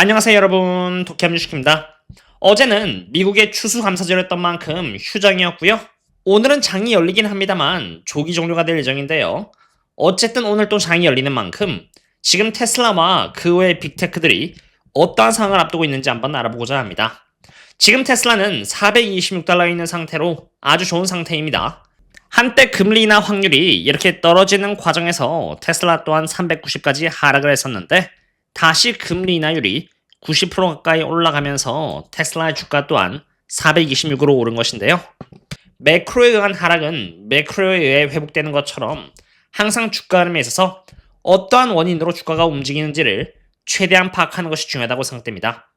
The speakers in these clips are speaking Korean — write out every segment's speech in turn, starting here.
안녕하세요 여러분 도쿄함주식입니다. 어제는 미국의 추수감사절이었던 만큼 휴장이었고요. 오늘은 장이 열리긴 합니다만 조기 종료가 될 예정인데요. 어쨌든 오늘 또 장이 열리는 만큼 지금 테슬라와 그 외의 빅테크들이 어떠한 상황을 앞두고 있는지 한번 알아보고자 합니다. 지금 테슬라는 426달러에 있는 상태로 아주 좋은 상태입니다. 한때 금리나 확률이 이렇게 떨어지는 과정에서 테슬라 또한 390까지 하락을 했었는데 다시 금리 인하율이 90% 가까이 올라가면서 테슬라의 주가 또한 426으로 오른 것인데요. 매크로에 의한 하락은 매크로에 의해 회복되는 것처럼 항상 주가 흐름에 있어서 어떠한 원인으로 주가가 움직이는지를 최대한 파악하는 것이 중요하다고 생각됩니다.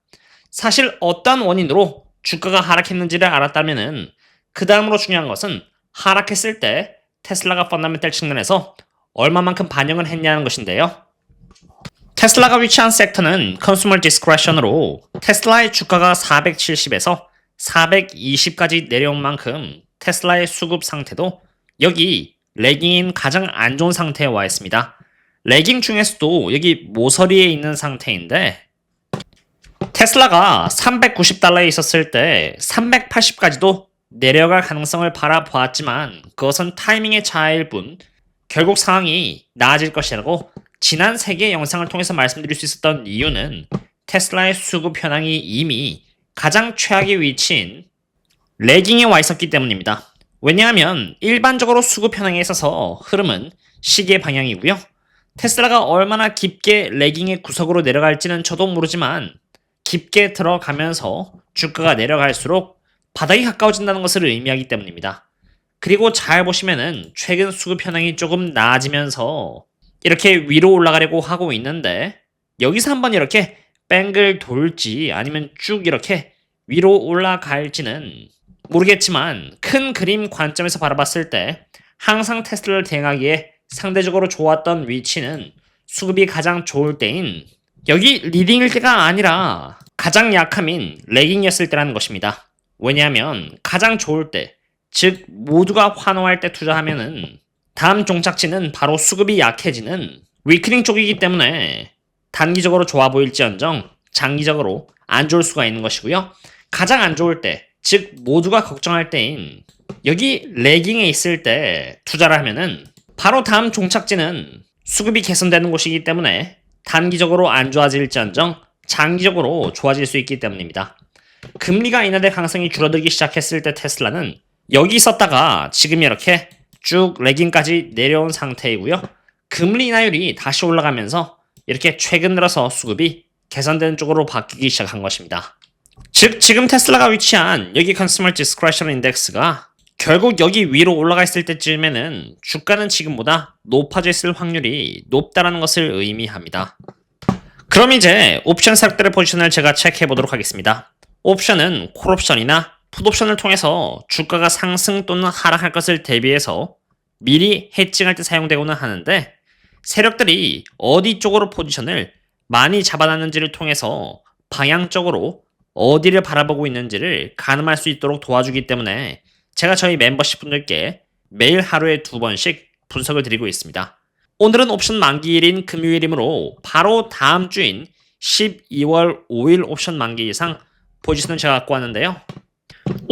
사실 어떠한 원인으로 주가가 하락했는지를 알았다면은 그 다음으로 중요한 것은 하락했을 때 테슬라가 펀더멘탈 측면에서 얼마만큼 반영을 했냐는 것인데요. 테슬라가 위치한 섹터는 컨슈머 디스크레션으로 테슬라의 주가가 470에서 420까지 내려온 만큼 테슬라의 수급 상태도 여기 레깅인 가장 안 좋은 상태에 와 있습니다. 레깅 중에서도 여기 모서리에 있는 상태인데 테슬라가 390달러에 있었을 때 380까지도 내려갈 가능성을 바라보았지만 그것은 타이밍의 차이일 뿐 결국 상황이 나아질 것이라고 지난 세 개의 영상을 통해서 말씀드릴 수 있었던 이유는 테슬라의 수급 현황이 이미 가장 최악의 위치인 레깅에 와 있었기 때문입니다. 왜냐하면 일반적으로 수급 현황에 있어서 흐름은 시계 방향이고요. 테슬라가 얼마나 깊게 레깅의 구석으로 내려갈지는 저도 모르지만 깊게 들어가면서 주가가 내려갈수록 바닥이 가까워진다는 것을 의미하기 때문입니다. 그리고 잘 보시면은 최근 수급 현황이 조금 나아지면서 이렇게 위로 올라가려고 하고 있는데 여기서 한번 이렇게 뺑글 돌지 아니면 쭉 이렇게 위로 올라갈지는 모르겠지만 큰 그림 관점에서 바라봤을 때 항상 테슬라를 대응하기에 상대적으로 좋았던 위치는 수급이 가장 좋을 때인 여기 리딩일 때가 아니라 가장 약함인 레깅이었을 때라는 것입니다. 왜냐하면 가장 좋을 때, 즉 모두가 환호할 때 투자하면은 다음 종착지는 바로 수급이 약해지는 위크닝 쪽이기 때문에 단기적으로 좋아 보일지언정 장기적으로 안 좋을 수가 있는 것이고요. 가장 안 좋을 때, 즉 모두가 걱정할 때인 여기 레깅에 있을 때 투자를 하면은 바로 다음 종착지는 수급이 개선되는 곳이기 때문에 단기적으로 안 좋아질지언정 장기적으로 좋아질 수 있기 때문입니다. 금리가 인하될 가능성이 줄어들기 시작했을 때 테슬라는 여기 있었다가 지금 이렇게 쭉 레깅까지 내려온 상태이고요. 금리 인하율이 다시 올라가면서 이렇게 최근 들어서 수급이 개선되는 쪽으로 바뀌기 시작한 것입니다. 즉 지금 테슬라가 위치한 여기 컨슈머 디스크레션 인덱스가 결국 여기 위로 올라가 있을 때쯤에는 주가는 지금보다 높아져 있을 확률이 높다라는 것을 의미합니다. 그럼 이제 옵션 세력들의 포지션을 제가 체크해 보도록 하겠습니다. 옵션은 콜옵션이나 풋옵션을 통해서 주가가 상승 또는 하락할 것을 대비해서 미리 해칭할 때 사용되고는 하는데 세력들이 어디 쪽으로 포지션을 많이 잡아놨는지를 통해서 방향적으로 어디를 바라보고 있는지를 가늠할 수 있도록 도와주기 때문에 제가 저희 멤버십 분들께 매일 하루에 두 번씩 분석을 드리고 있습니다. 오늘은 옵션 만기일인 금요일이므로 바로 다음 주인 12월 5일 옵션 만기 이상 포지션을 제가 갖고 왔는데요.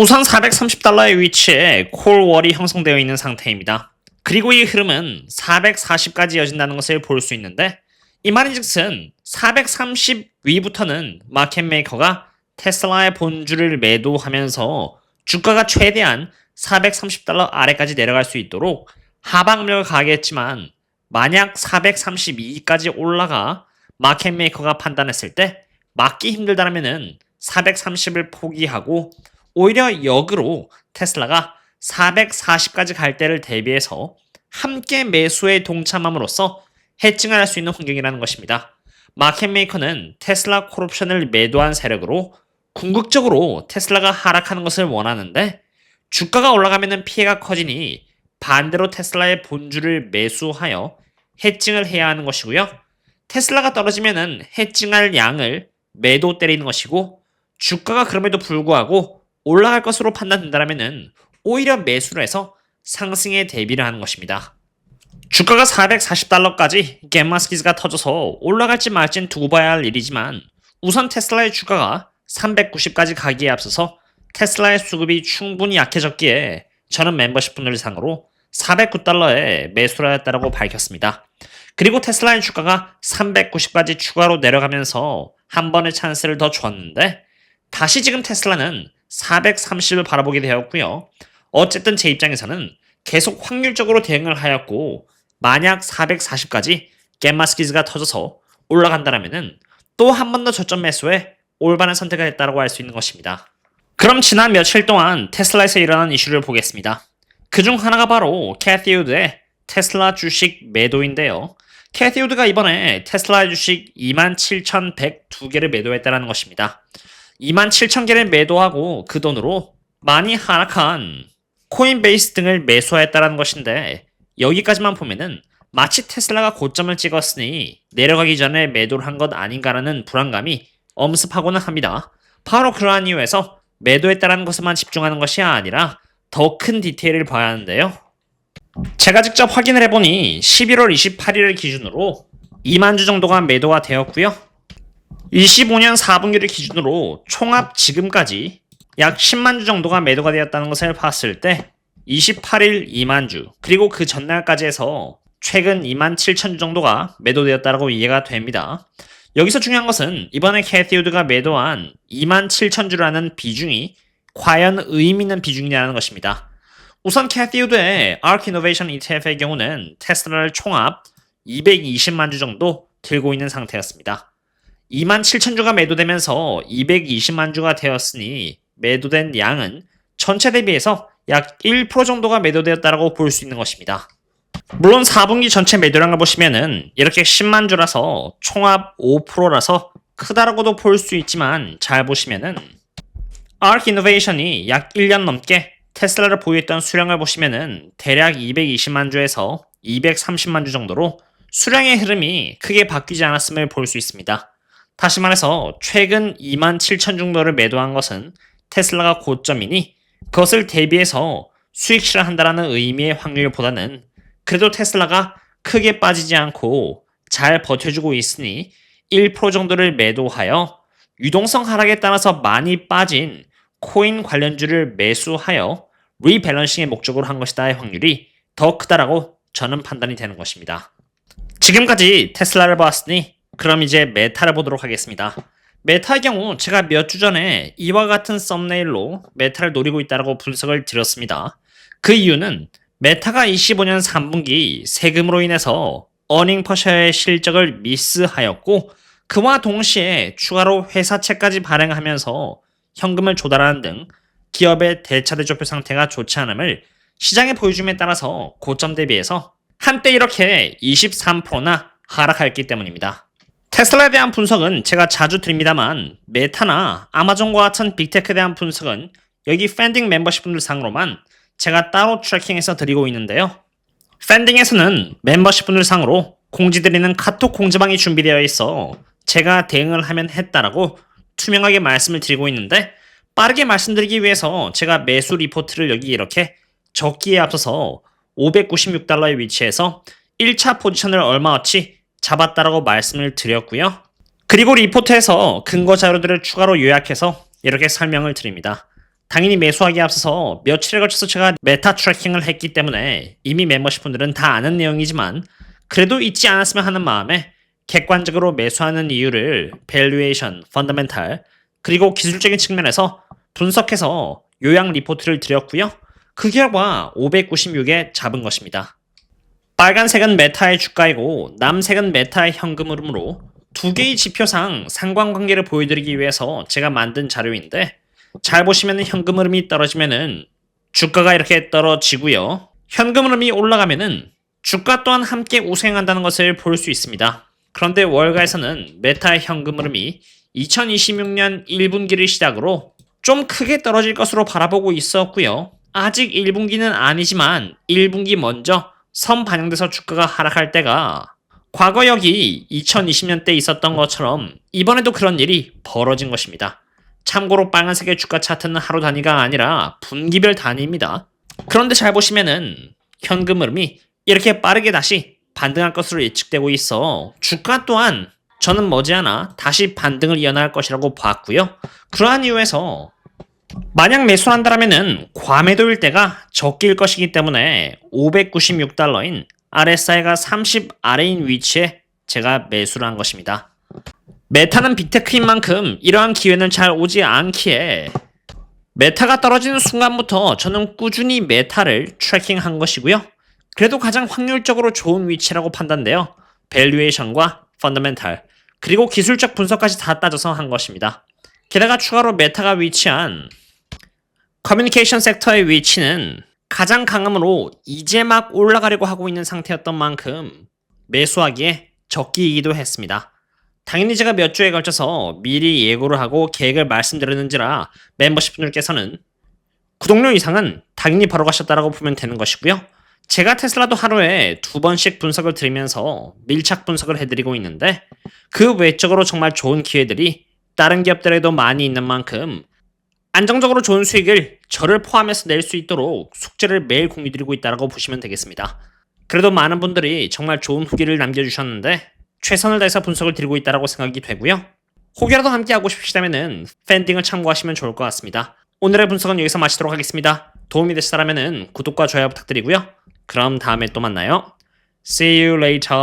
우선 430달러의 위치에 콜월이 형성되어 있는 상태입니다. 그리고 이 흐름은 440까지 이어진다는 것을 볼 수 있는데 이 말인즉슨 430 위부터는 마켓 메이커가 테슬라의 본주를 매도하면서 주가가 최대한 430달러 아래까지 내려갈 수 있도록 하방력을 가하겠지만 만약 432까지 올라가 마켓 메이커가 판단했을 때 막기 힘들다면은 430을 포기하고 오히려 역으로 테슬라가 440까지 갈 때를 대비해서 함께 매수에 동참함으로써 해칭을 할 수 있는 환경이라는 것입니다. 마켓메이커는 테슬라 콜옵션을 매도한 세력으로 궁극적으로 테슬라가 하락하는 것을 원하는데 주가가 올라가면 피해가 커지니 반대로 테슬라의 본주를 매수하여 해칭을 해야 하는 것이고요. 테슬라가 떨어지면은 해칭할 양을 매도 때리는 것이고 주가가 그럼에도 불구하고 올라갈 것으로 판단된다면은 오히려 매수를 해서 상승에 대비를 하는 것입니다. 주가가 440달러까지 겜마스키즈가 터져서 올라갈지 말지는 두고 봐야 할 일이지만 우선 테슬라의 주가가 390까지 가기에 앞서서 테슬라의 수급이 충분히 약해졌기에 저는 멤버십 분들 상으로 409달러에 매수를 했다고 밝혔습니다. 그리고 테슬라의 주가가 390까지 추가로 내려가면서 한 번의 찬스를 더 줬는데 다시 지금 테슬라는 430을 바라보게 되었고요. 어쨌든 제 입장에서는 계속 확률적으로 대응을 하였고 만약 440까지 겜마스키즈가 터져서 올라간다라면은 또 한 번 더 저점 매수에 올바른 선택을 했다고 할 수 있는 것입니다. 그럼 지난 며칠 동안 테슬라에서 일어난 이슈를 보겠습니다. 그 중 하나가 바로 캐티우드의 테슬라 주식 매도인데요. 캐티우드가 이번에 테슬라 주식 27,102개를 매도했다는 것입니다. 27,000개를 매도하고 그 돈으로 많이 하락한 코인베이스 등을 매수했다는 것인데 여기까지만 보면은 마치 테슬라가 고점을 찍었으니 내려가기 전에 매도를 한 것 아닌가라는 불안감이 엄습하고는 합니다. 바로 그러한 이유에서 매도했다는 것에만 집중하는 것이 아니라 더 큰 디테일을 봐야 하는데요. 제가 직접 확인을 해보니 11월 28일을 기준으로 2만 주 정도가 매도가 되었고요. 25년 4분기를 기준으로 총합 지금까지 약 10만 주 정도가 매도가 되었다는 것을 봤을 때 28일 2만 주 그리고 그 전날까지 해서 최근 2만 7천 주 정도가 매도되었다고 이해가 됩니다. 여기서 중요한 것은 이번에 캐티우드가 매도한 2만 7천 주라는 비중이 과연 의미 있는 비중이냐는 것입니다. 우선 캐티우드의 ARK Innovation ETF의 경우는 테슬라를 총합 220만 주 정도 들고 있는 상태였습니다. 2만 7천 주가 매도되면서 220만 주가 되었으니 매도된 양은 전체 대비해서 약 1% 정도가 매도되었다고 볼 수 있는 것입니다. 물론 4분기 전체 매도량을 보시면은 이렇게 10만 주라서 총합 5%라서 크다라고도 볼 수 있지만 잘 보시면은 ARK 이노베이션이 약 1년 넘게 테슬라를 보유했던 수량을 보시면은 대략 220만 주에서 230만 주 정도로 수량의 흐름이 크게 바뀌지 않았음을 볼 수 있습니다. 다시 말해서 최근 2만 7천 정도를 매도한 것은 테슬라가 고점이니 그것을 대비해서 수익 실현한다라는 의미의 확률보다는 그래도 테슬라가 크게 빠지지 않고 잘 버텨주고 있으니 1% 정도를 매도하여 유동성 하락에 따라서 많이 빠진 코인 관련주를 매수하여 리밸런싱의 목적으로 한 것이다의 확률이 더 크다라고 저는 판단이 되는 것입니다. 지금까지 테슬라를 보았으니 그럼 이제 메타를 보도록 하겠습니다. 메타의 경우 제가 몇 주 전에 이와 같은 썸네일로 메타를 노리고 있다고 분석을 드렸습니다. 그 이유는 메타가 25년 3분기 세금으로 인해서 어닝 퍼셔의 실적을 미스하였고 그와 동시에 추가로 회사채까지 발행하면서 현금을 조달하는 등 기업의 대차대조표 상태가 좋지 않음을 시장에 보여줌에 따라서 고점 대비해서 한때 이렇게 23%나 하락하였기 때문입니다. 테슬라에 대한 분석은 제가 자주 드립니다만 메타나 아마존과 같은 빅테크에 대한 분석은 여기 팬딩 멤버십 분들 상으로만 제가 따로 트래킹해서 드리고 있는데요. 팬딩에서는 멤버십 분들 상으로 공지드리는 카톡 공지방이 준비되어 있어 제가 대응을 하면 했다라고 투명하게 말씀을 드리고 있는데 빠르게 말씀드리기 위해서 제가 매수 리포트를 여기 이렇게 적기에 앞서서 596달러의 위치에서 1차 포지션을 얼마어치 잡았다라고 말씀을 드렸고요. 그리고 리포트에서 근거 자료들을 추가로 요약해서 이렇게 설명을 드립니다. 당연히 매수하기에 앞서서 며칠에 걸쳐서 제가 메타 트래킹을 했기 때문에 이미 멤버십 분들은 다 아는 내용이지만 그래도 잊지 않았으면 하는 마음에 객관적으로 매수하는 이유를 밸류에이션, 펀더멘탈 그리고 기술적인 측면에서 분석해서 요약 리포트를 드렸고요. 그 결과 596에 잡은 것입니다. 빨간색은 메타의 주가이고 남색은 메타의 현금 흐름으로 두 개의 지표상 상관관계를 보여드리기 위해서 제가 만든 자료인데 잘 보시면 현금 흐름이 떨어지면은 주가가 이렇게 떨어지고요. 현금 흐름이 올라가면은 주가 또한 함께 우승한다는 것을 볼 수 있습니다. 그런데 월가에서는 메타의 현금 흐름이 2026년 1분기를 시작으로 좀 크게 떨어질 것으로 바라보고 있었고요. 아직 1분기는 아니지만 1분기 먼저 선 반영돼서 주가가 하락할 때가 과거 여기 2020년 때 있었던 것처럼 이번에도 그런 일이 벌어진 것입니다. 참고로 빨간색의 주가 차트는 하루 단위가 아니라 분기별 단위입니다. 그런데 잘 보시면은 현금 흐름이 이렇게 빠르게 다시 반등할 것으로 예측되고 있어 주가 또한 저는 머지않아 다시 반등을 이어나갈 것이라고 봤고요. 그러한 이유에서 만약 매수를 한다면은 과매도일 때가 적기일 것이기 때문에 596달러인 RSI가 30 아래인 위치에 제가 매수를 한 것입니다. 메타는 빅테크인 만큼 이러한 기회는 잘 오지 않기에 메타가 떨어지는 순간부터 저는 꾸준히 메타를 트래킹한 것이고요. 그래도 가장 확률적으로 좋은 위치라고 판단돼요. 밸류에이션과 펀더멘탈 그리고 기술적 분석까지 다 따져서 한 것입니다. 게다가 추가로 메타가 위치한 커뮤니케이션 섹터의 위치는 가장 강함으로 이제 막 올라가려고 하고 있는 상태였던 만큼 매수하기에 적기이기도 했습니다. 당연히 제가 몇 주에 걸쳐서 미리 예고를 하고 계획을 말씀드렸는지라 멤버십 분들께서는 구독료 이상은 당연히 바로 가셨다라고 보면 되는 것이고요. 제가 테슬라도 하루에 두 번씩 분석을 드리면서 밀착 분석을 해드리고 있는데 그 외적으로 정말 좋은 기회들이 다른 기업들에도 많이 있는 만큼 안정적으로 좋은 수익을 저를 포함해서 낼 수 있도록 숙제를 매일 공유드리고 있다고 보시면 되겠습니다. 그래도 많은 분들이 정말 좋은 후기를 남겨주셨는데 최선을 다해서 분석을 드리고 있다고 생각이 되고요. 혹여라도 함께 하고 싶으시다면 팬딩을 참고하시면 좋을 것 같습니다. 오늘의 분석은 여기서 마치도록 하겠습니다. 도움이 되셨다면 구독과 좋아요 부탁드리고요. 그럼 다음에 또 만나요. See you later.